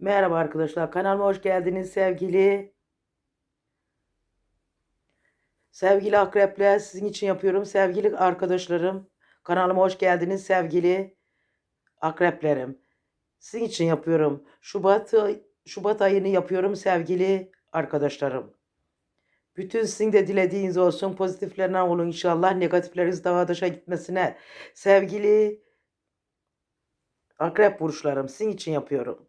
Merhaba arkadaşlar, kanalıma hoş geldiniz sevgili sevgili akrepler. Sizin için yapıyorum sevgili arkadaşlarım. Kanalıma hoş geldiniz sevgili akreplerim. Sizin için yapıyorum. Şubat Şubat ayını yapıyorum sevgili arkadaşlarım. Bütün sizin de dilediğiniz olsun. Pozitiflerine olun inşallah. Negatifleriniz daha dışa gitmesine. Sevgili akrep burçlarım sizin için yapıyorum.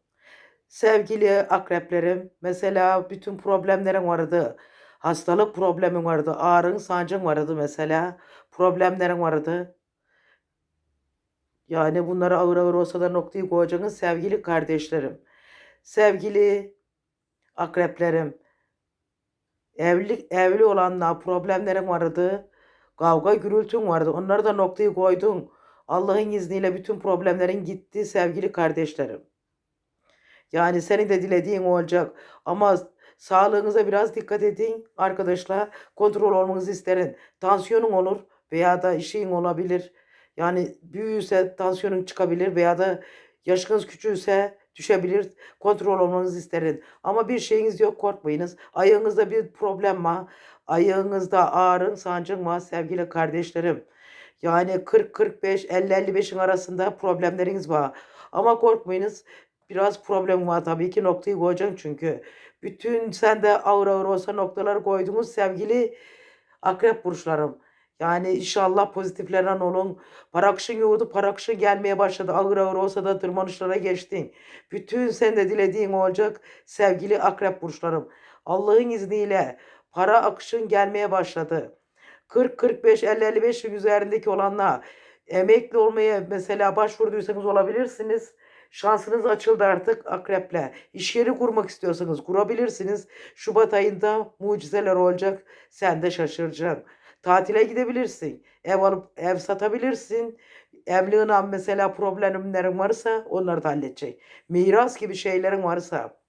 Sevgili akreplerim, mesela bütün problemlerin vardı. Hastalık problemin vardı, ağrın, sancın vardı mesela. Problemlerin vardı. Yani bunları ağır ağır olsa da noktayı koyacaksınız sevgili kardeşlerim. Sevgili akreplerim, evli, evli olanlar problemlerin vardı. Kavga gürültün vardı. Onları da noktayı koydun. Allah'ın izniyle bütün problemlerin gitti sevgili kardeşlerim. Yani senin de dilediğin olacak. Ama sağlığınıza biraz dikkat edin arkadaşlar. Kontrol olmanızı isterim. Tansiyonun olur veya da işin olabilir. Yani büyüyse tansiyonun çıkabilir veya da yaşınız küçülse düşebilir. Kontrol olmanızı isterim. Ama bir şeyiniz yok korkmayınız. Ayağınızda bir problem var. Ayağınızda ağrın, sancın var sevgili kardeşlerim. Yani 40-45, 50-55'in arasında problemleriniz var. Ama korkmayınız. Biraz problem var tabii ki noktayı koyacaksın çünkü. Bütün sen de ağır ağır olsa noktaları koydunuz sevgili akrep burçlarım. Yani inşallah pozitiflerden olun. Parakşın yoğurdu, parakşın gelmeye başladı. Ağır ağır olsa da tırmanışlara geçtin. Bütün sen de dilediğin olacak sevgili akrep burçlarım. Allah'ın izniyle para akışın gelmeye başladı. 40, 45, 50, 55 üzerindeki olanlar emekli olmaya mesela başvurduysanız olabilirsiniz. Şansınız açıldı artık akreple. İş yeri kurmak istiyorsanız kurabilirsiniz. Şubat ayında mucizeler olacak. Sen de şaşıracaksın. Tatile gidebilirsin. Ev alıp ev satabilirsin. Evliliğine mesela problemlerin varsa onları da halledecek. Miras gibi şeylerin varsa.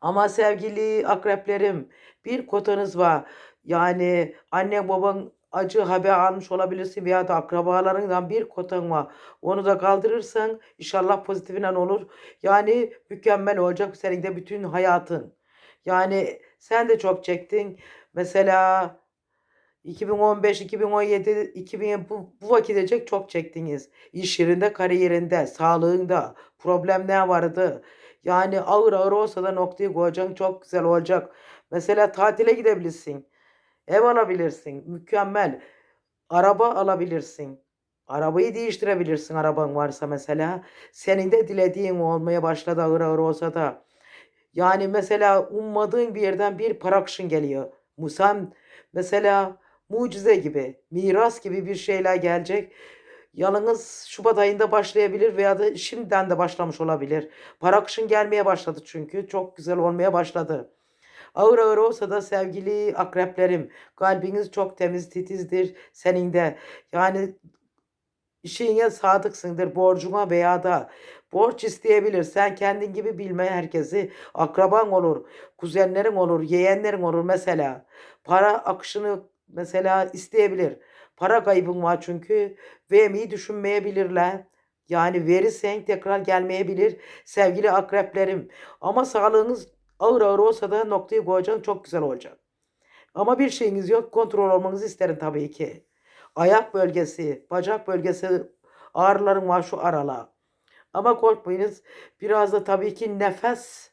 Ama sevgili akreplerim bir kotanız var. Yani anne baban acı haber almış olabilirsin veya da akrabalarından bir kotan var. Onu da kaldırırsan inşallah pozitifinden olur. Yani mükemmel olacak senin de bütün hayatın. Yani sen de çok çektin. Mesela 2015, 2017, 2000 bu, bu vakitecek çok çektiniz. İş yerinde, kariyerinde, sağlığında problemler vardı. Yani ağır ağır olsa da noktayı koyacaksın çok güzel olacak. Mesela tatile gidebilirsin. Ev alabilirsin. Mükemmel. Araba alabilirsin. Arabayı değiştirebilirsin araban varsa mesela. Senin de dilediğin olmaya başladı ağır ağır olsa da. Yani mesela ummadığın bir yerden bir parakşın geliyor. Musam mesela mucize gibi, miras gibi bir şeyler gelecek. Yalnız Şubat ayında başlayabilir veya da şimdiden de başlamış olabilir. Para akışın gelmeye başladı çünkü. Çok güzel olmaya başladı. Ağır ağır olsa da sevgili akreplerim kalbiniz çok temiz titizdir senin de. Yani işine sadıksındır borcuna veya da borç isteyebilir. Sen kendin gibi bilme herkesi. Akraban olur, kuzenlerin olur, yeğenlerin olur mesela. Para akışını mesela isteyebilir. Para kaybın var çünkü vermeyi düşünmeyebilirler. Yani verirsen tekrar gelmeyebilir sevgili akreplerim. Ama sağlığınız ağır ağır olsa da noktayı koyacaksın çok güzel olacak. Ama bir şeyiniz yok kontrol olmanızı isterim tabii ki. Ayak bölgesi, bacak bölgesi ağrıların var şu arala. Ama korkmayınız biraz da tabii ki nefes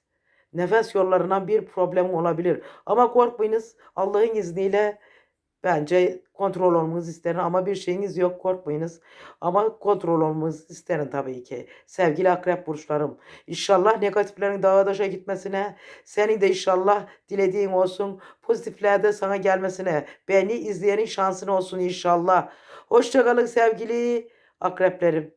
nefes yollarından bir problem olabilir. Ama korkmayınız Allah'ın izniyle Bence kontrol olmanızı isterim ama bir şeyiniz yok korkmayınız. Ama kontrol olmanızı isterim tabii ki. Sevgili akrep burçlarım. İnşallah negatiflerin dağa daşa gitmesine, senin de inşallah dilediğin olsun. Pozitifler de sana gelmesine, beni izleyenin şansın olsun inşallah. Hoşçakalın sevgili akreplerim.